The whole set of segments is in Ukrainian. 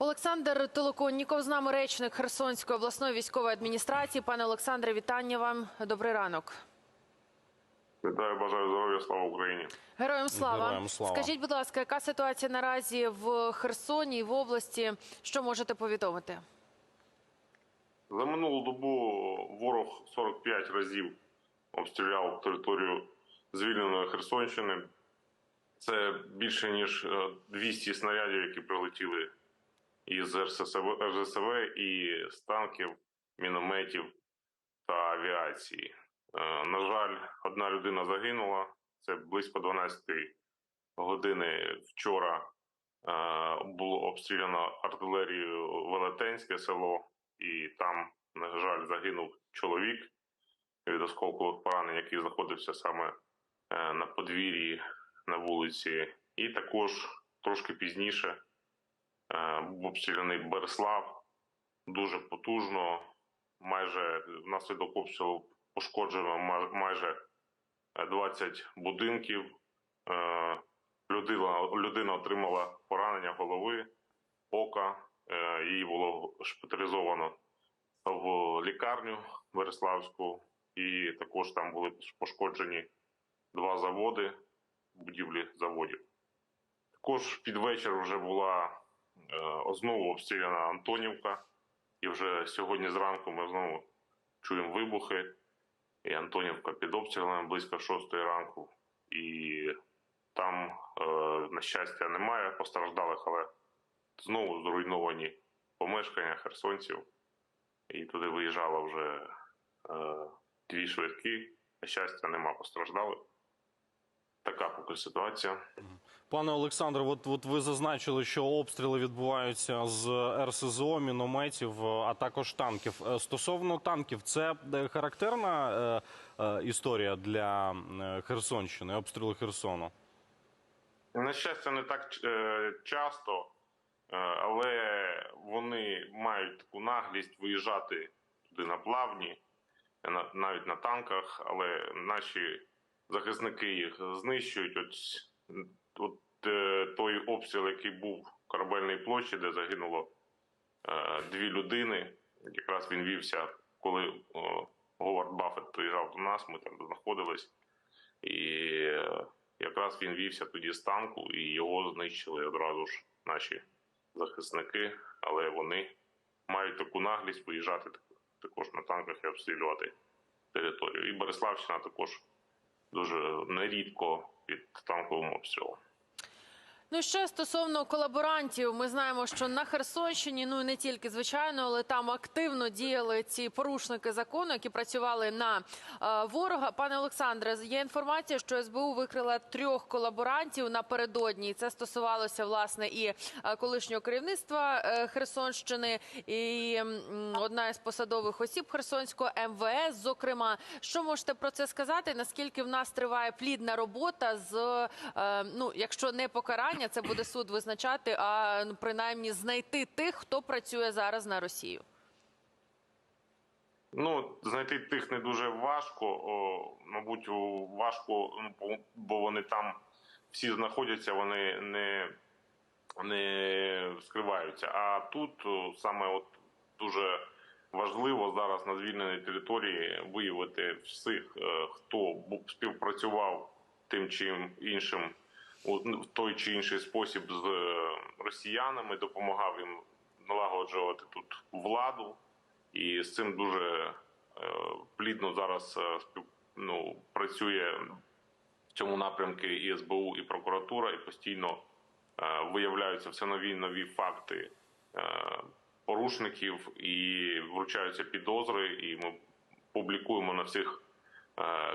Олександр Толоконніков з нами речник Херсонської обласної військової адміністрації. Пане Олександре, вітання вам. Добрий ранок. Вітаю, бажаю здоров'я, слава Україні. Героям слава. Героям слава. Скажіть, будь ласка, яка ситуація наразі в Херсоні і в області? Що можете повідомити? За минулу добу ворог 45 разів обстріляв територію звільненої Херсонщини. Це більше ніж е, 200 снарядів, які прилетіли із РССВ, і з танків, мінометів та авіації. Е, На жаль, одна людина загинула. Це близько 12 години вчора е, було обстріляно артилерією Велетенське село, і там, на жаль, загинув чоловік від осколкових поранень, який знаходився саме е, на подвір'ї на вулиці. І також трошки пізніше був обстріляний Береслав дуже потужно. Майже внаслідок обстрілу пошкоджено майже е, 20 будинків. Е, Людина, людина отримала поранення голови, ока. Е, Її було шпиталізовано в лікарню Береславську, і також там були пошкоджені два заводи, будівлі заводів. Також під вечір вже була е, знову обстріляна Антонівка, і вже сьогодні зранку ми знову чуємо вибухи. І Антонівка під обстрілами близько 6 ранку. І там, е, на щастя, немає постраждалих, але знову зруйновані помешкання херсонців. І туди виїжджало вже е, дві швидкі. На щастя, нема постраждалих. Така поки ситуація. Пане Олександре, от, от ви зазначили, що обстріли відбуваються з РСЗО, мінометів, е, а також танків. Е, Стосовно танків, це е, характерна е, е, історія для Херсонщини, обстріли Херсону. На щастя, не так часто, але вони мають таку наглість виїжджати туди на плавні, на- навіть на танках, але наші захисники їх знищують. От, от е, той обстріл, який був в корабельній площі, де загинуло е, дві людини, якраз він вівся, коли Говард Баффет приїжджав до нас, ми там знаходились. І е, якраз він вівся тоді з танку, і його знищили одразу ж наші захисники, але вони мають таку наглість виїжджати також на танках і обстрілювати територію. І Береславщина також дуже нерідко під танковим обстрілом. Ну і ще стосовно колаборантів, ми знаємо, що на Херсонщині, ну не тільки звичайно, але там активно діяли ці порушники закону, які працювали на е, ворога. Пане Олександре, є інформація, що СБУ викрила трьох колаборантів напередодні. Це стосувалося власне і е, колишнього керівництва е, Херсонщини, і м, одна із посадових осіб Херсонського МВС. Зокрема, що можете про це сказати? Наскільки в нас триває плідна робота з е, ну, якщо не покарання, це буде суд визначати, а ну, принаймні знайти тих, хто працює зараз на Росію. Ну, знайти тих не дуже важко. О, мабуть, важко, ну, бо- вони там всі знаходяться, вони не, не скриваються. А тут саме от дуже важливо зараз на звільненій території виявити всіх, е, хто співпрацював тим чи іншим в той чи інший спосіб з е, росіянами, допомагав їм налагоджувати тут владу. І з цим дуже е, плідно зараз е, ну, працює в цьому напрямку і СБУ, і прокуратура, і постійно виявляються все нові нові факти порушників і вручаються підозри. І ми публікуємо на всіх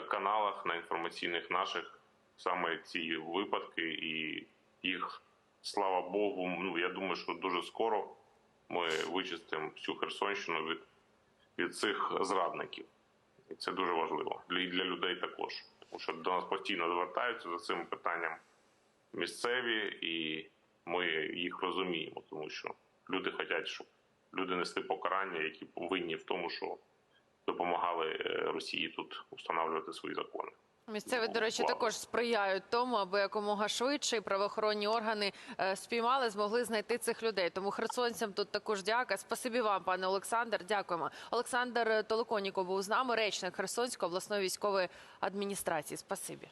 каналах, на інформаційних наших саме ці випадки, і їх, слава Богу, ну я думаю, що дуже скоро ми вичистимо всю Херсонщину від, від цих зрадників. І це дуже важливо. І для людей також. Тому що до нас постійно звертаються за цим питанням місцеві, і ми їх розуміємо, тому що люди хочуть, щоб люди несли покарання, які повинні в тому, що допомагали е, Росії тут встановлювати свої закони. Місцеві, до речі, також сприяють тому, аби якомога швидше і правоохоронні органи е, спіймали, змогли знайти цих людей. Тому херсонцям тут також дяка. Спасибі вам, пане Олександр. Дякуємо. Олександр Толоконіко був з нами, речник Херсонської обласної військової адміністрації. Спасибі.